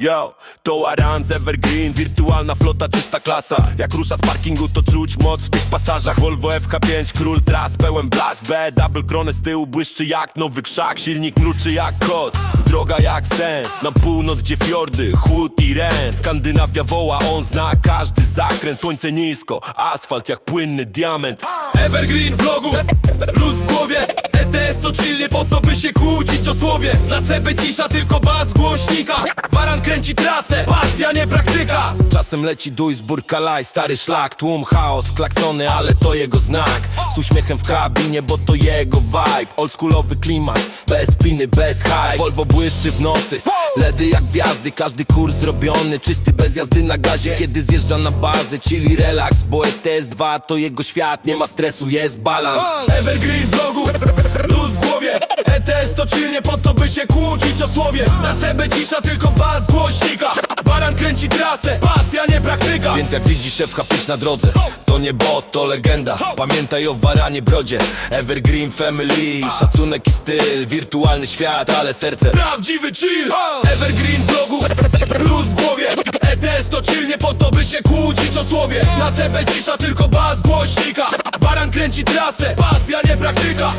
Yo, to Arans Evergreen, wirtualna flota, czysta klasa. Jak rusza z parkingu to czuć moc w tych pasażach. Volvo FH5, król tras, pełen blask B, double kronę z tyłu błyszczy jak nowy krzak Silnik mruczy jak kot, droga jak sen Na północ gdzie fiordy, chłód i ren. Skandynawia woła, on zna każdy zakręt. Słońce nisko, asfalt jak płynny diament. Evergreen w logu, luz to chill nie po to by się kłócić o słowie. Na CB cisza tylko bas głośnika. Waran kręci trasę, pasja nie praktyka. Czasem leci Duisburg, Kalaj, stary szlak. Tłum, chaos, klaksony, ale to jego znak. Z uśmiechem w kabinie, bo to jego vibe. Oldschoolowy klimat, bez piny, bez hype. Volvo błyszczy w nocy, ledy jak gwiazdy. Każdy kurs zrobiony, czysty bez jazdy na gazie. Kiedy zjeżdża na bazę, czyli relaks Bo ETS-2 to jego świat, nie ma stresu, jest balans. Evergreen w logu, kłócić o słowie. Na CB cisza tylko bas głośnika. Waran kręci trasę, pasja nie praktyka. Więc jak widzisz FH5 na drodze To nie bot, to legenda. Pamiętaj o Waranie Brodzie. Evergreen Family Szacunek i styl, wirtualny świat, ale serce. Prawdziwy chill. Evergreen w logu, luz w głowie. ETS to chill nie po to by się kłócić o słowie. Na CB cisza tylko bas głośnika. Waran kręci trasę, pasja nie praktyka